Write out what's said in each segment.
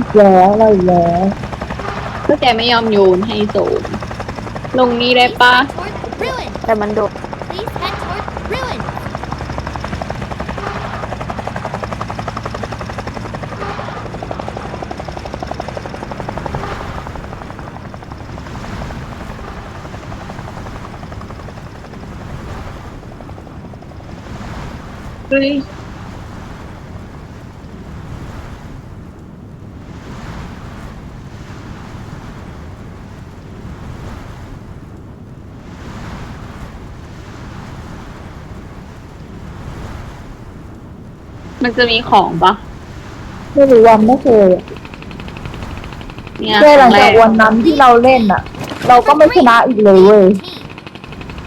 อีกแล้วเราอีกแล้วก็แกไม่ยอมโยนให้โซนลงนี้ได้ปะ Towards ruin. แต่มันโดด Please head towards ruin. เฮ้ย มันจะมีของปะไม่รู้วันไม่เคยอะเนี่ยแค่หลังครั้จากแรวันนั้นที่เราเล่นอะเราก็ไม่ชนะอีกเลยเว้ย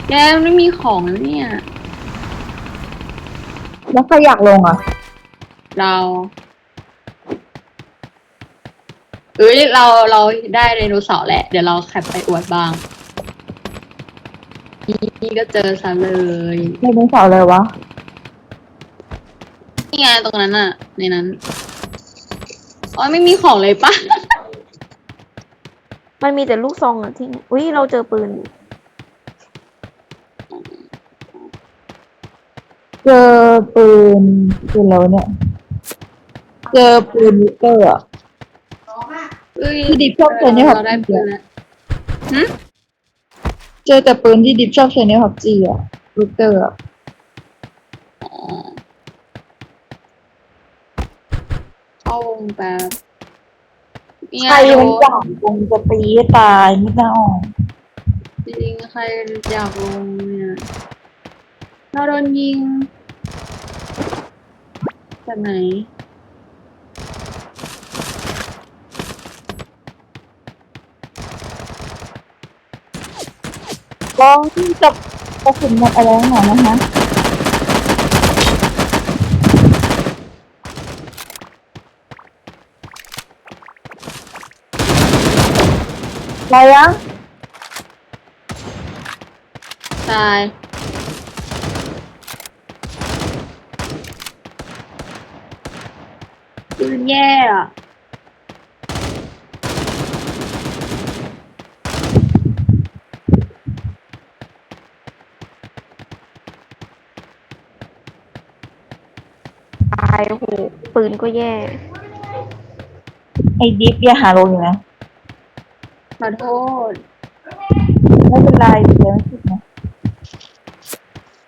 แกมันไม่มีของแล้วเนี่ย แล้วใครอยากลงอะเราเอ้ยเราเราได้ไดโนเสาร์แหละ เดี๋ยวเราแคปไปอวดบ้าง นี่ก็เจอซะเลยในเป็นเสาร์อะไรวะ นี่ไงตรงนั้นอะในนั้นอ๋อไม่มีของเลยปะมันมีแต่ลูกซองอะที่อุ้ยเราเจอปืน เจอปืนปืนแล้วะเนี่ย เจอปืนลิเตอร์อะเอ้ยพี่ดิบชอบตัวนี้ครับ เราได้ปืนแล้วเจอแต่ปืนที่ดิบชอบใช้ในพับจีอะลิเตอร์อะ อ๋อ เข้าวงแบบนี่ไงใครมันโดจับวงจะตีให้ตายไม่ได้ออกจริงๆใครอยากลงเนี่ยเราโดนยิงจากไหนลองที่จะกระสุนหมดอะไรหน่อยนะคะ ไรอะตาย ปืนแย่อะตายโอ้โหปืนก็แย่ ไอ้ดิฟอย่าหาลงอยู่นะข อโทษ ไม่เป็นไรเดี๋ยวไม่ผิดนะ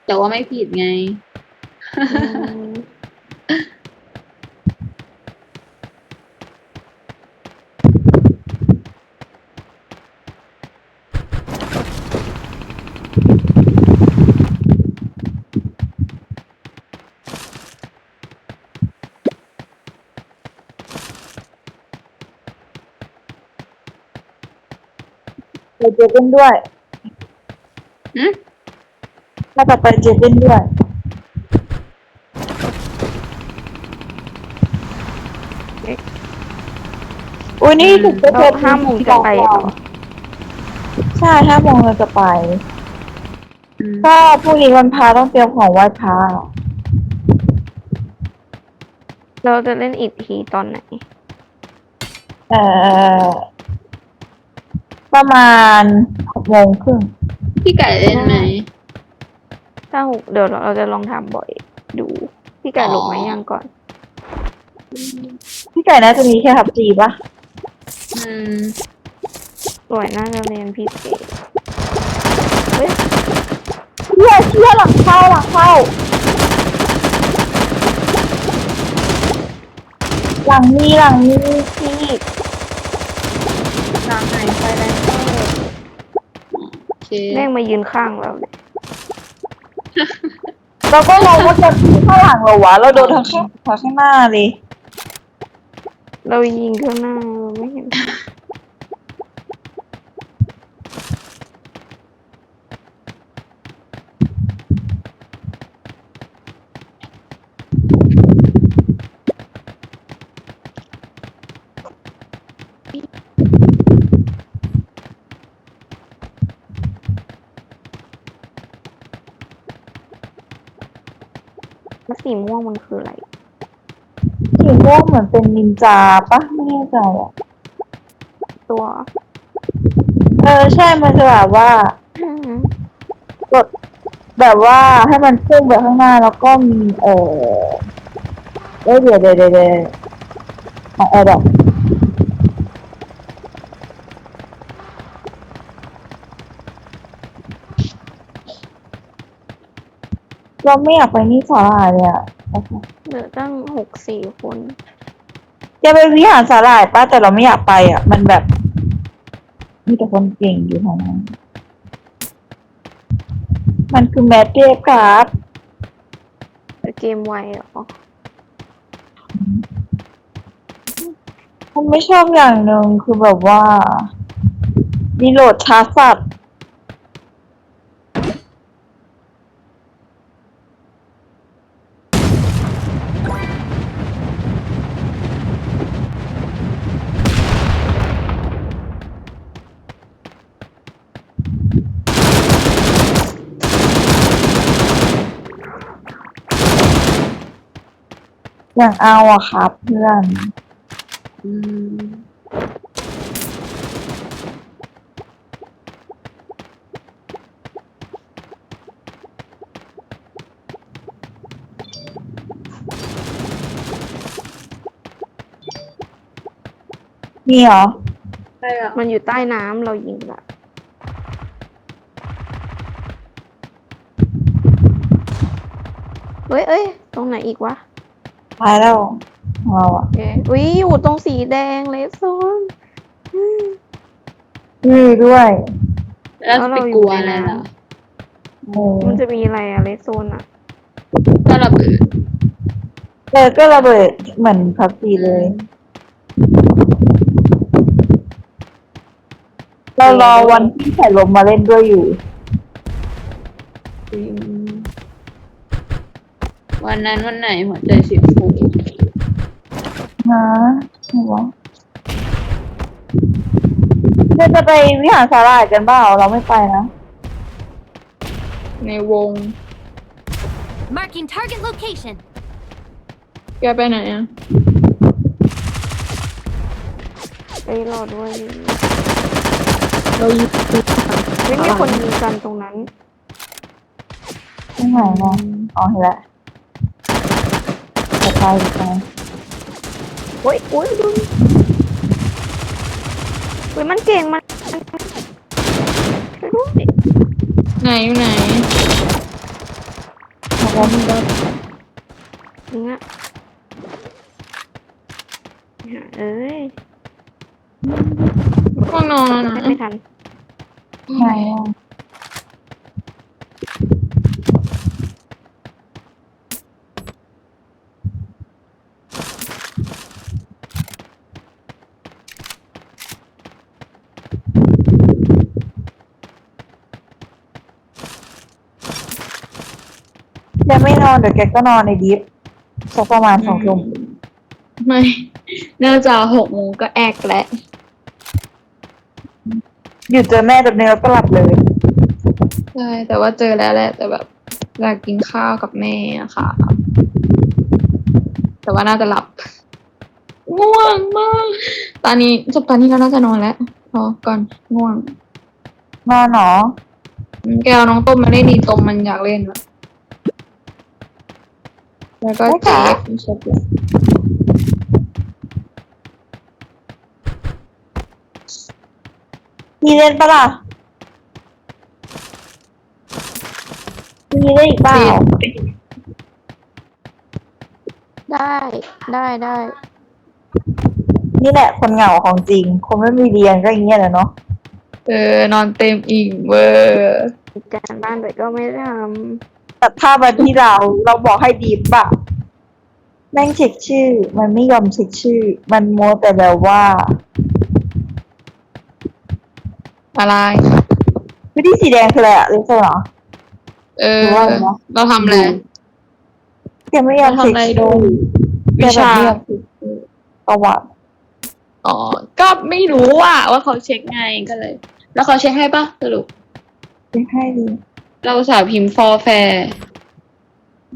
แต่ว่าไม่ผิดไง อืม เดี๋ยวเจอเป็นด้วยหืมถ้าต่อไปเจอเป็นด้วย อุ้ยนี่ถูกเราห้าโมงจะไปเหรอใช่ห้าโมงเราจะไป อืมก็พรุ่งนี้วันพาต้องเตรียมของไหว้พระเราจะเล่นอีกทีตอนไหน เอ่อ ประมาณหกโมงครึ่งพี่ไก่เล่นไหม ถ้าหกเดี๋ยวเราจะลองทำบ่อยดู พี่ไก่อ๋อ ลงไหมยังก่อน พี่ไก่น่าจะมีแค่ขับจีปะอืมสวยน่าจะเรียนพิเศษเฮ้ยเชี่ยเชี่ยหลังเข้าหลังเข้า หลังมีหลังมีพี่นางหายไปแล้วโอ เคแม่งมายืนข้างเราเลยเราก็มองว่าจะพี่ข้างหลังเราวะเราโดนทางข้างทางข้างหน้าเลย เรายิงข้างหน้าเราไม่เห็น แล้วสีม่วงมันคืออะไร สีม่วงเหมือนเป็นนินจาปะไม่แน่ใจอะ ตัว เออใช่มันจะแบบว่าอืมกดแบบว่าให้มันพุ่งไปข้างหน้าแล้วก็มีเออเอ้ยเดี๋ยวเดี๋ยวเดี๋ยวเดี๋ยวของแอร์แบบ เราไม่อยากไปนี่สาหร่ายเลยอะเหลือตั้งหกสี่คนจะไปวิหารสาหร่ายป้าแต่เราไม่อยากไปอะมันแบบ มีแต่คนเก่งอยู่แถวนั้นมันคือแมทเทปครับแต่เกมไวเหรอผมไม่ชอบอย่างหนึ่งคือแบบว่ารีโหลดช้าสัตว์ อย่างเอาอะครับเพื่อนอืมมีเหรอ ใช่อะมันอยู่ใต้น้ำเรายิงละเฮ้ยเอ้ยตรงไหนอีกวะ ตายแล้วของเราอะโอเคอุ้ยอยู่ตรงสีแดงเลยโซนมีด้วยแล้วจะไปกลัวอะไรล่ะเออมันจะมีอะไรอะเลสโซนอะก็ระเบิดเออก็ระเบิดเหมือนพับปีเลย เรารอวันที่ไข่ลมมาเล่นด้วยอยู่ อืม วันนั้นวันไหนหัวใจสีฟูฮะไหนวะเดี๋ยวจะไปวิหารสาหร่ายกันเปล่าเราไม่ไปนะ ในวง Marking target location. แกไปไหนอะเอ้ยรอด้วยเราอยู่ไม่มีคนยิงกันตรงนั้นที่ไหนนะอ๋อเห็นละ จะไปจะไปโอ้ยโอ้ยดูเฮ้ยมันเก่งมันช่วยด้วยไหนอยู่ไหนเพราะว่ามันก็ยิงอะหาเอ้ยง่วงนอนแล้วนะไม่ทันไหนอะ แกไม่นอนเดี๋ยวแกก็นอนในดิฟสักประมาณสองทุ่มไม่น่าจะหกโมงก็แอกแล้วหยุดเจอแม่แบบนี้แล้วก็หลับเลยใช่แต่ว่าเจอแล้วแหละแต่แบบอยากกินข้าวกับแม่อะค่ะ แต่ว่าน่าจะหลับง่วงมาก ตอนนี้จบตอนนี้ก็น่าจะนอนแล้วพอก่อนง่วงนอนเหรออืมแกเอาน้องต้มมาเล่นดีต้มมันอยากเล่นอะ แล้วก็ไม่เจ๊ค่ะกชอบเลยมีเล่นปะล่ะ มีเล่นอีกเปล่าได้ได้ได้นี่แหละคนเหงาของจริง คนไม่มีเรียนก็อย่างเงี้ยแหละเนาะ เออนอนเต็มอิ่งเวอร์ การบ้านแต่ก็ไม่ได้ท ตัดภาพมาที่เรา เราบอกให้ดีปะแม่งเช็คชื่อ มันไม่ยอมเช็คชื่อ มันโมวแต่แบบว่า อะไรวิธีสีแดงคืออะไรอะเรียกเหรอเออหรือว่าอะไรนะเราทำอะไร แกไม่ยอมเช็คทำอะไรชื่ดูอแกวิแบบชาไม่ยอมเช็คชื่อประวัติอ๋อ ก็ไม่รู้ว่าว่าเขาเช็คไงก็เลย แล้วเขาเช็คให้ปะสรุปเช็คให้ดี เราอุตสาห์พิมพ์ฟอร์แฟร์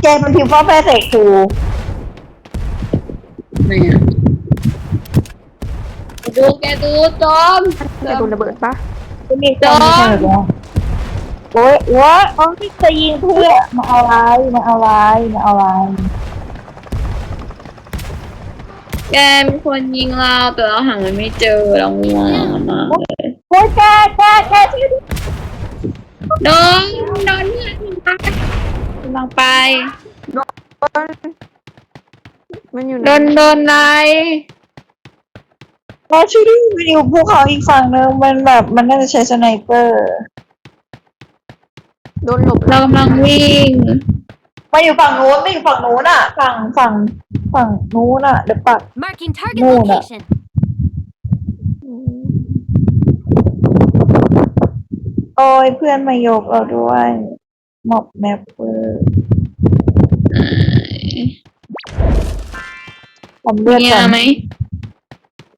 แกมันพิมพ์ฟ้าแฟร์ใส่ครูไหนอะดูแกดูจอมจะโดนระเบิดปะจะมีคนมีคนแบบว่าโอ้ยโอ้ยเอาที่จะยิงเพื่อมาเอาอะไรมาเอาอะไรมาเอาอะไรแกมีคนยิงเราแต่เราหามันไม่เจอเราง่วงมากเลยโอ้ยแกแกแกที่ โดนโดนเพื่อนยิงไปกำลังไป มันอยู่ไหโดนโดนอะไรเราช่วยด้วยมันอยู่ภูเขาอีกฝั่งนึงมันแบบมันน่าจะใช้สไนเปอร์โดนหลบเรากำลังวิ่งมาอยู่ฝั่งนู้นไม่อยู่ฝั่งนู้นอะ ฝั่งฝั่งฝั่งนู้นอะเดี๋ยวปัก Marking target No, no. location. อืม โอ้ยเพื่อนมายกเราด้วยมอบแมปเปอร์ผมเลือดมีกัยานไหม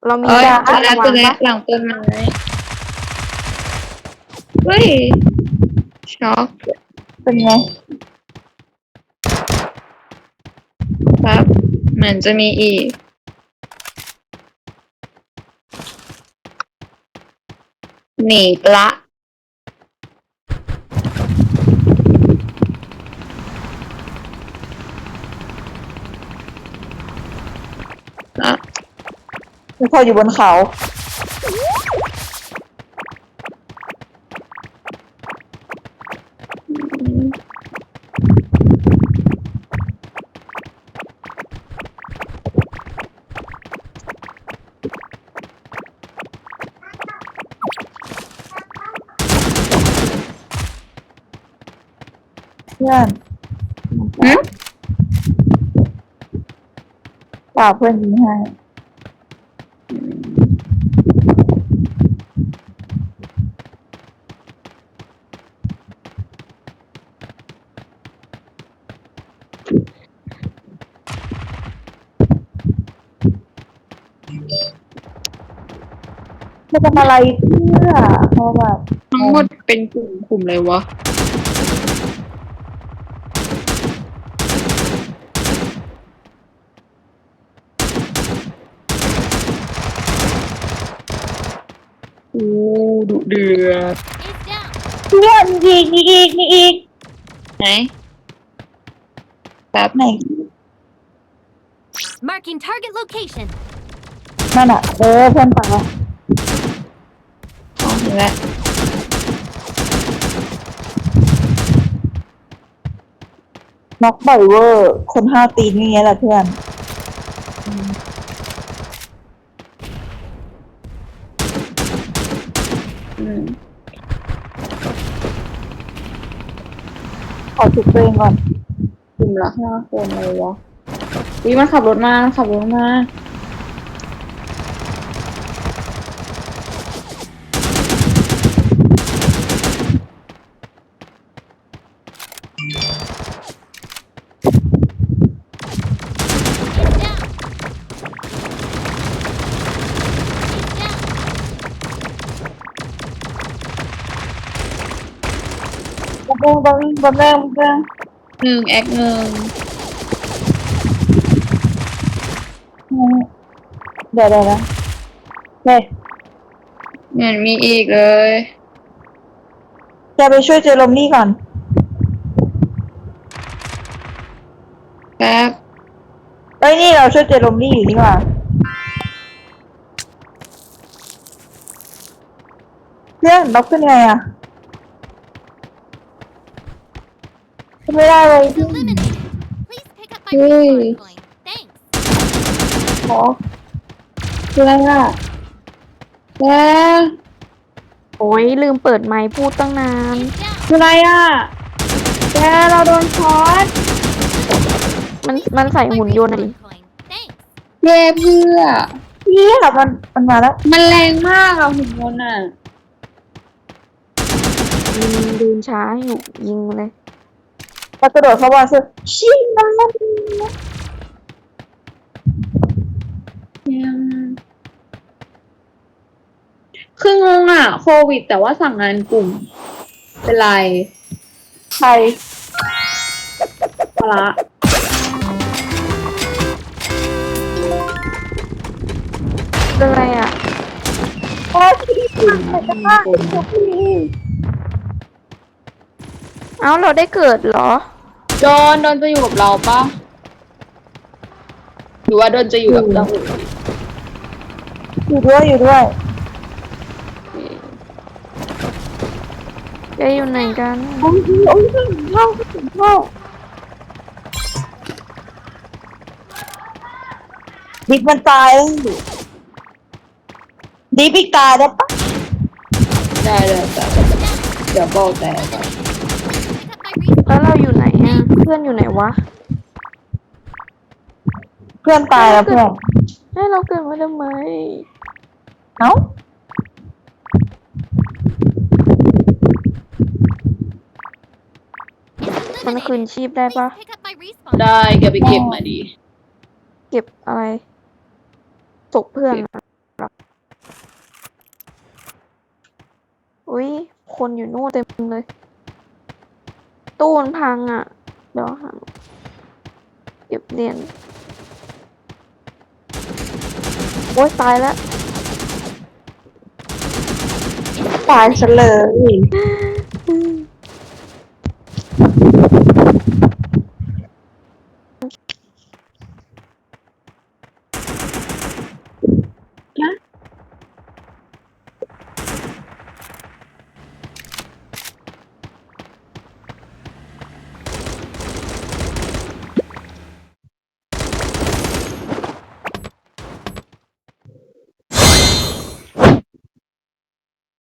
เรามีเอ้ยยาเจอแล้วเจอแล้ววางปะหลังต้นไม้เฮ้ยช็อกเป็นไงครับเหมือนจะมีอีก หนีละละ มีคนอยู่บนเขา เพื่อนหืมป่าเพื่อนยิงให้ จะทำอะไรเพื่อเพราะแบบทั้งหมดเป็นกลุ่มกลุ่มเลยวะ โอ้ดุเดือด Is down. เพื่อนยิงมีอีกมีอีกไหนแบบไหน Marking target location. นั่นอะเออเพื่อนป่าอ๋อเห็น แล้วน็อกบ่อยเวอร์ คนห้าวตีนอย่างเงี้ยแหละเพื่อน อืม ขอจุดตัวเองก่อนกลุ่มละห้าคนเลยวะวิมันขับรถมามันขับรถมา บงบังบังแรงบังแรงหนึ่งแอคหนึ่งเดี๋ยวเดี๋ยวเดี๋ยวเฮ้ยเหมือนมีอีกเลยแกไปช่วยเจอลมนี่ก่อน แป๊บเอ้ยนี่เราช่วยเจอลมนี่อยู่นี่หว่าเพื่อนเราขึ้นไงอะ ขึ้นไม่ได้เลย Eliminated. Please pick up my Hey. respawn coin. Thanks. ขอคืออะไรอะแกโอ้ยลืมเปิดไมค์พูดตั้งนาน Is down. คืออะไรอะแกเราโดนช็อตมัน Please มัน pick ใส่ up my หุ่นยนต์อะดิ respawn coin. Thanks. เย่เพื่อเฮียมันมันมาแล้วมันแรงมากอะหุ่นยนต์อะ ยิงเดินช้าอยู่ยิงเลย เรากระโดดเข้ามาซึ่งชิมันคืองงอะ โควิด แต่ว่าสั่งงานกลุ่ม เป็นไรใครพละเป็นไรอะโอ้ยพี่ใครจะฆ่าพี่เอ้าเราได้เกิดเหรอ โดนโดนจะอยู่กับเราปะหรือว่าโดนจะอยู่กับเจ้าอื่นอยู่ด้วยอยู่ด้วยแกอยู่ไหนกันโอ้ยโอ้ยเข้าเข้าดิบมันตายแล้วดิบอีกตายได้ปะได้เลยแต่เดี๋ยวบอกแต่ก่อน Pick up my แล้วเราอยู่ไหนอะ เพื่อนอยู่ไหนวะเพื่อนตายแล้วเพื่อนให้เราเกิดมาทำไมเอ้า respawn. มันคืนชีพได้ปะ Please pick up my respawn. ได้แกไปเก็บมาดี เก็บอะไรศพเพื่อนเหรออุ้ยคนอยู่นู่นเต็มเลย ตู้มันพังอะเดี๋ยวหาเก็บเหรียญโอ๊ยตายแล้วตายเฉลย